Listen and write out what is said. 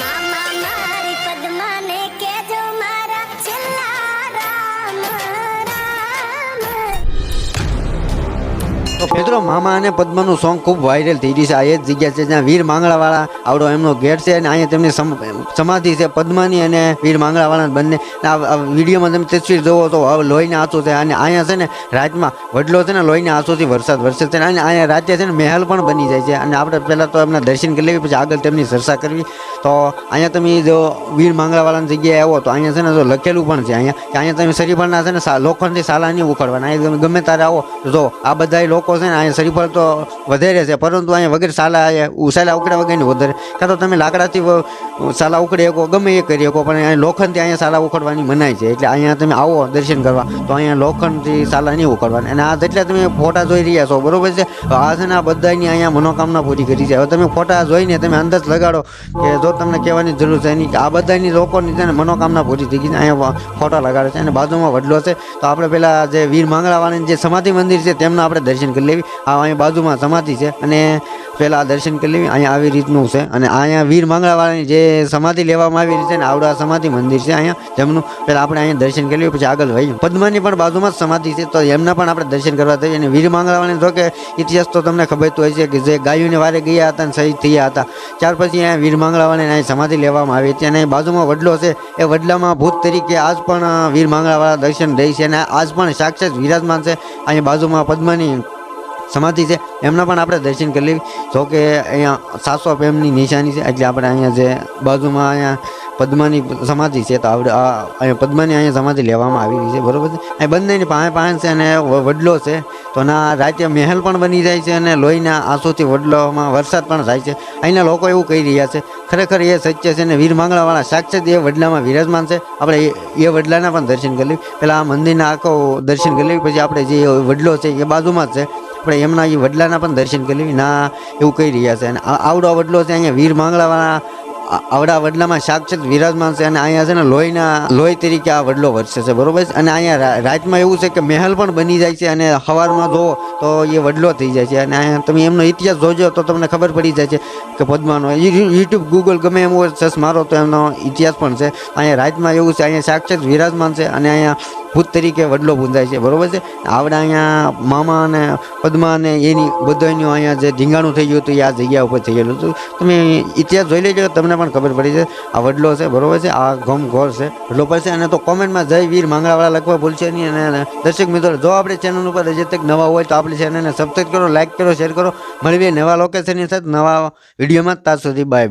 મામા મારી પદ્માને મિત્રો, મામા અને પદ્માનું સોંગ ખૂબ વાયરલ થઈ રહ્યું છે. આ એ જ જગ્યા છે જ્યાં વીર માંગણાવાળા આવડો એમનો ગેટ છે અને અહીંયા તેમની સમ- સમાધિ છે પદ્માની અને વીર માંગણાવાળા બંને. આ વિડીયોમાં તમે તસવીર જોવો તો લોહીના આંસુ છે. અને અહીંયા છે ને રાતમાં વડલો છે ને લોહીને આંસુથી વરસાદ વરસે છે. અને અહીંયા રાતે છે ને મહેલ પણ બની જાય છે. અને આપણે પહેલાં તો એમના દર્શન કરી લેવી, પછી આગળ તેમની ચર્ચા કરવી. તો અહીંયા તમે જો વીર માંગળાવાળાની જગ્યાએ આવો તો અહીંયા છે ને જો લખેલું પણ છે. અહીંયા, કે અહીંયા તમે શરીફળના છે ને લોખંડથી સાલા નહીં ઉખાડવાના. અહીંયા તમે ગમે ત્યારે આવો તો આ બધા લોકો છે ને અહીંયા શરીફળ તો વધારે છે, પરંતુ અહીંયા વગર સાલા ઉસાલા ઉકડા વગરની વધારે. કાં તો તમે લાકડાથી સાલા ઉકડી શકો, ગમે એ કરી શકો, પણ અહીંયા લોખંડથી અહીંયા સાલા ઉખડવાની મનાય છે. એટલે અહીંયા તમે આવો દર્શન કરવા, તો અહીંયા લોખંડથી સાલા નહીં ઉખડવાના અને આ જેટલા તમે ફોટા જોઈ રહ્યા છો, બરાબર છે? આ છે ને આ બધાની અહીંયા મનોકામના પૂરી કરી છે. હવે તમે ફોટા જોઈને તમે અંદાજ લગાડો કે જો તમને કહેવાની જરૂર છે કે આ બધાની લોકોની છે ને મનોકામના પૂરી થઈ ગઈ છે. અહીંયા ફોટા લગાડે છે અને બાજુમાં વડલો છે. તો આપણે પેલા જે વીર માંગળાવાળાની જે સમાધિ મંદિર છે, તેમના આપણે દર્શન કરી લેવી. આ અહીંયા બાજુમાં સમાધિ છે અને પહેલાં દર્શન કરી લેવી. અહીંયા આવી રીતનું છે. અને અહીંયા વીર મંગળાવાળાની જે સમાધિ લેવામાં આવી છે ને, આવડા સમાધિ મંદિર છે અહીંયા. જેમનું પહેલાં આપણે અહીંયા દર્શન કરી લેવું, પછી આગળ વહી પદ્માની પણ બાજુમાં જ સમાધિ છે. તો એમના પણ આપણે દર્શન કરવા થઈએ અને વીર માંગણાવાળાની તો કે ઇતિહાસ તો તમને ખબર તો હોય છે કે જે ગાયોને વારે ગયા હતા અને શહીદ થયા હતા. ત્યાર પછી અહીંયા વીર મંગળાવાળાને અહીં સમાધિ લેવામાં આવી હતી. અને બાજુમાં વડલો છે. એ વડલામાં ભૂત તરીકે આજ પણ વીર માંગણાવાળા દર્શન રહી છે. અને આજ પણ સાક્ષાત વિરાજમાન છે. અહીંયા બાજુમાં પદ્માની સમાધિ છે. એમના પણ આપણે દર્શન કરી લેવી. જો કે અહીંયા સાતસો પ્રેમની નિશાની છે. એટલે આપણે અહીંયા જે બાજુમાં અહીંયા પદ્માની સમાધિ છે, તો આપણે અહીંયા પદ્માની અહીંયા સમાધિ લેવામાં આવી છે. બરોબર છે? અહીં બંનેની પાસે પાસે છે અને વડલો છે. તો ના રાતે મહેલ પણ બની જાય છે અને લોહીના આંસુથી વડલોમાં વરસાદ પણ થાય છે. અહીંના લોકો એવું કહી રહ્યા છે, ખરેખર એ સત્ય છે અને વીર માંગણાવાળા સાક્ષાત એ વડલામાં વિરાજમાન છે. આપણે એ વડલાના પણ દર્શન કરી લેવી. પહેલાં આ મંદિરના આખો દર્શન કરી લેવી. પછી આપણે જે વડલો છે એ બાજુમાં જ છે. આપણે એમના એ વડલાના પણ દર્શન કરી ના, એવું કહી રહ્યા છે. અને આવડો વડલો છે અહીંયા વીર માંગણાવાળા આવડા વડલામાં સાક્ષાત વિરાજમાન છે. અને અહીંયા છે ને લોહીના, લોહી તરીકે આ વડલો વરસે છે. બરોબર છે? અને અહીંયા રાતમાં એવું છે કે મહેલ પણ બની જાય છે અને સવારમાં જો, તો એ વડલો થઈ જાય છે. અને અહીંયા તમે એમનો ઇતિહાસ જોજો તો તમને ખબર પડી જાય છે કે પદ્માનો. યુટ્યુબ, ગૂગલ, ગમે એમ સર્ચ મારો તો એમનો ઇતિહાસ પણ છે. અહીંયા રાતમાં એવું છે, અહીંયા સાક્ષાત વિરાજમાન છે. અને અહીંયા ભૂત તરીકે વડલો પૂંજાય છે. બરોબર છે? આવડા અહીંયા મામા અને પદ્મા અને એની બધાનું અહીંયા જે ઢીંગાણું થઈ ગયું હતું, એ આ જગ્યા ઉપર થઈ ગયેલું હતું. તમે ઇતિહાસ જોઈ લેજો, તમને પણ ખબર પડી છે આ વડલો છે, બરોબર છે? આ ગમ ઘોર છે. વડલો પર છે, અને તો કોમેન્ટમાં જય વીર માંગણાવાળા લખવા ભૂલશે નહીં. અને દર્શક મિત્રો, જો આપણે ચેનલ ઉપર હજી તક નવા હોય તો આપણી ચેનલને સબસ્ક્રાઈબ કરો લાઇક કરો શેર કરો. મળીએ નવા લોકેશનની સાથે નવા વિડીયોમાં. ત્યાં સુધી બાય